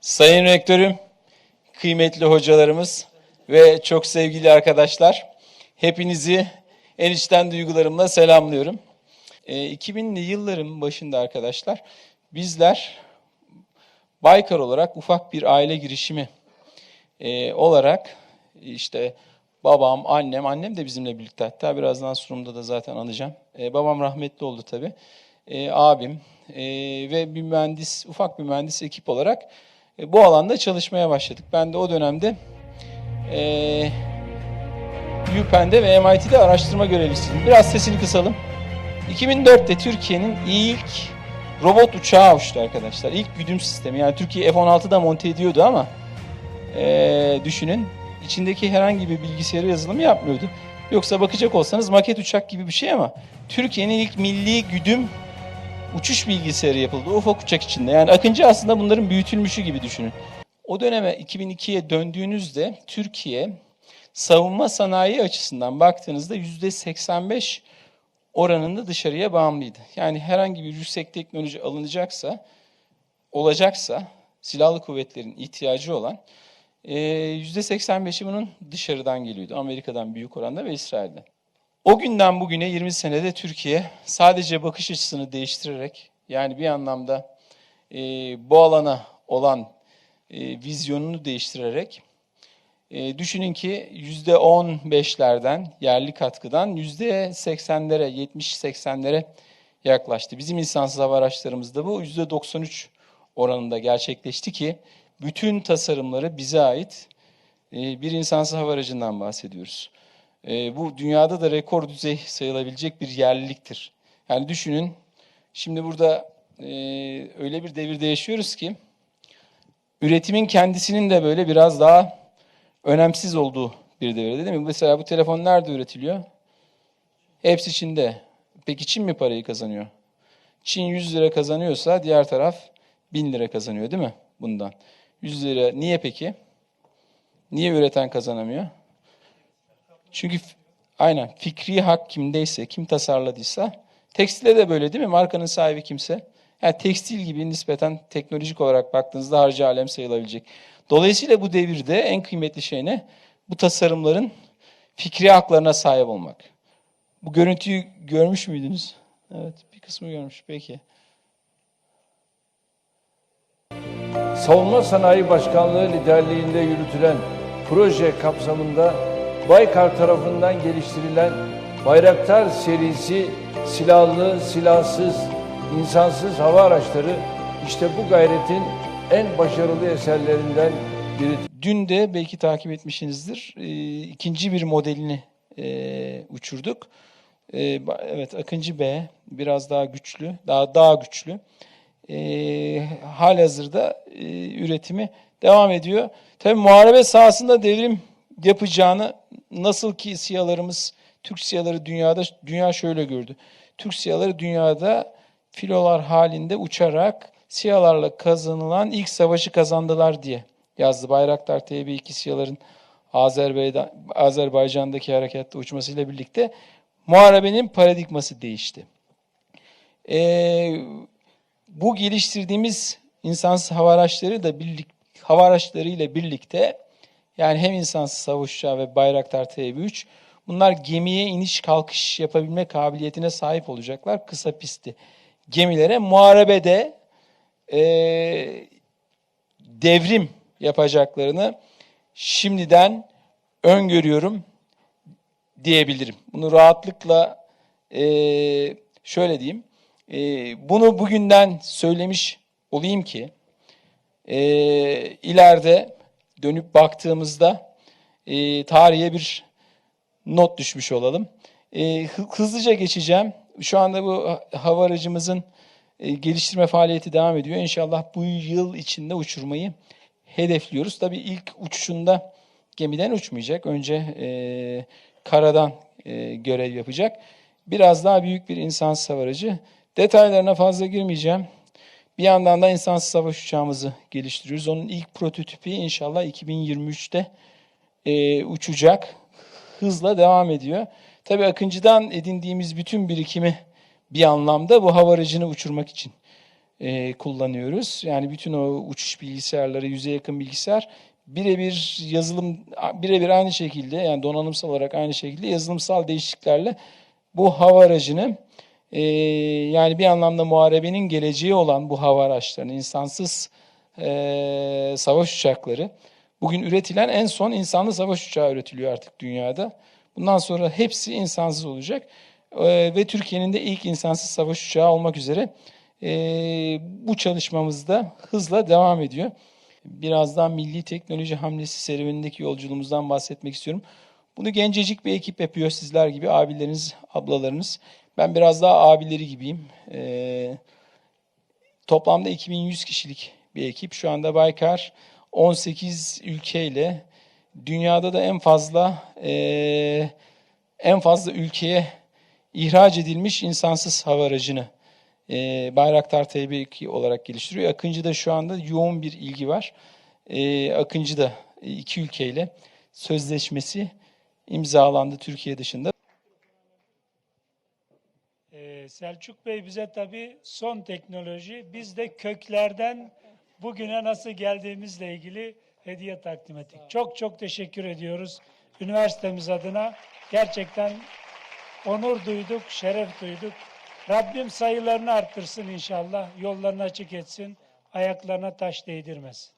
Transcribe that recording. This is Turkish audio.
Sayın Rektörüm, kıymetli hocalarımız ve çok sevgili arkadaşlar, hepinizi en içten duygularımla selamlıyorum. E, 2000'li yılların başında arkadaşlar, bizler Baykar olarak ufak bir aile girişimi e, olarak işte babam, annem, annem de bizimle birlikte hatta birazdan sunumda da zaten anacağım. E, babam rahmetli oldu tabii. E, abim ve bir mühendis, ufak bir mühendis ekip olarak e, bu alanda çalışmaya başladık. Ben de o dönemde e, UPenn'de ve MIT'de araştırma görevlisiydim. Biraz sesini kısalım. 2004'te Türkiye'nin ilk robot uçağı uçtu arkadaşlar. İlk güdüm sistemi. Yani Türkiye F-16'da monte ediyordu ama e, düşünün içindeki herhangi bir bilgisayarı yazılımı yapmıyordu. Yoksa bakacak olsanız maket uçak gibi bir şey ama Türkiye'nin ilk milli güdüm uçuş bilgisayarı yapıldı. Ufak uçak içinde. Yani Akıncı aslında bunların büyütülmüşü gibi düşünün. O döneme 2002'ye döndüğünüzde Türkiye savunma sanayi açısından baktığınızda %85 oranında dışarıya bağımlıydı. Yani herhangi bir yüksek teknoloji alınacaksa, olacaksa silahlı kuvvetlerin ihtiyacı olan e, %85'i bunun dışarıdan geliyordu. Amerika'dan büyük oranda ve İsrail'den. O günden bugüne 20 senede Türkiye sadece bakış açısını değiştirerek yani bir anlamda e, bu alana olan e, vizyonunu değiştirerek e, düşünün ki %15'lerden yerli katkıdan %80'lere 70-80'lere yaklaştı. Bizim insansız hava araçlarımızda bu %93 oranında gerçekleşti ki bütün tasarımları bize ait e, bir insansız hava aracından bahsediyoruz. E, bu dünyada da rekor düzey sayılabilecek bir yerliliktir. Yani düşünün, şimdi burada e, öyle bir devirde yaşıyoruz ki, üretimin kendisinin de böyle biraz daha önemsiz olduğu bir devirde değil mi? Mesela bu telefon nerede üretiliyor? Hepsi Çin'de. Peki Çin mi parayı kazanıyor? Çin 100 lira kazanıyorsa diğer taraf 1000 lira kazanıyor değil mi bundan? 100 lira niye peki? Niye üreten kazanamıyor? Çünkü aynen fikri hak kimdeyse, kim tasarladıysa, tekstile de böyle değil mi? Markanın sahibi kimse. Yani tekstil gibi nispeten teknolojik olarak baktığınızda harcı alem sayılabilecek. Dolayısıyla bu devirde en kıymetli şey ne? Bu tasarımların fikri haklarına sahip olmak. Bu görüntüyü görmüş müydünüz? Evet, bir kısmı görmüş. Peki. Savunma Sanayi Başkanlığı liderliğinde yürütülen proje kapsamında Baykar tarafından geliştirilen Bayraktar serisi silahlı, silahsız, insansız hava araçları işte bu gayretin en başarılı eserlerinden biri. Dün de belki takip etmişsinizdir. e, ikinci bir modelini e, uçurduk. E, evet Akıncı B biraz daha güçlü, daha daha güçlü. E, halihazırda e, üretimi devam ediyor. Tabii muharebe sahasında devrim yapacağını nasıl ki siyalarımız, Türk siyaları dünyada, dünya şöyle gördü. Türk siyaları dünyada filolar halinde uçarak siyalarla kazanılan ilk savaşı kazandılar diye yazdı. Bayraktar TB2 siyaların Azerbaycan, Azerbaycan'daki harekatta uçmasıyla birlikte muharebenin paradigması değişti. Ee, bu geliştirdiğimiz insansız hava araçları da birlik, hava araçlarıyla birlikte yani hem insansız uçağı ve Bayraktar TB3 bunlar gemiye iniş kalkış yapabilme kabiliyetine sahip olacaklar kısa pisti gemilere muharebede eee devrim yapacaklarını şimdiden öngörüyorum diyebilirim. Bunu rahatlıkla eee, şöyle diyeyim. eee, bunu bugünden söylemiş olayım ki eee, ileride dönüp baktığımızda eee, tarihe bir not düşmüş olalım. Hı- hızlıca geçeceğim. Şu anda bu ha- hava aracımızın e, geliştirme faaliyeti devam ediyor. İnşallah bu yıl içinde uçurmayı hedefliyoruz. Tabii ilk uçuşunda gemiden uçmayacak. Önce e, karadan e, görev yapacak. Biraz daha büyük bir insansız hava aracı. Detaylarına fazla girmeyeceğim. Bir yandan da insansız savaş uçağımızı geliştiriyoruz. Onun ilk prototipi inşallah 2023'te e, uçacak. Hızla devam ediyor. Tabii Akıncı'dan edindiğimiz bütün birikimi bir anlamda bu hava aracını uçurmak için e, kullanıyoruz. Yani bütün o uçuş bilgisayarları, yüze yakın bilgisayar birebir yazılım, birebir aynı şekilde yani donanımsal olarak aynı şekilde yazılımsal değişikliklerle bu hava aracını e, yani bir anlamda muharebenin geleceği olan bu hava araçlarını, insansız e, savaş uçakları, bugün üretilen en son insanlı savaş uçağı üretiliyor artık dünyada. Bundan sonra hepsi insansız olacak. E, ve Türkiye'nin de ilk insansız savaş uçağı olmak üzere e, bu çalışmamızda hızla devam ediyor. Birazdan milli teknoloji hamlesi serüvenindeki yolculuğumuzdan bahsetmek istiyorum. Bunu gencecik bir ekip yapıyor sizler gibi abileriniz, ablalarınız. Ben biraz daha abileri gibiyim. Ee, toplamda 2100 kişilik bir ekip. Şu anda Baykar 18 ülkeyle dünyada da en fazla e, en fazla ülkeye ihraç edilmiş insansız hava aracını e, Bayraktar TB2 olarak geliştiriyor. Akıncı'da şu anda yoğun bir ilgi var. E, Akıncı'da iki ülkeyle sözleşmesi imzalandı Türkiye dışında. Ee, Selçuk Bey bize tabii son teknoloji, biz de köklerden bugüne nasıl geldiğimizle ilgili hediye takdim ettik. Çok çok teşekkür ediyoruz üniversitemiz adına. Gerçekten onur duyduk, şeref duyduk. Rabbim sayılarını arttırsın inşallah, yollarını açık etsin, ayaklarına taş değdirmesin.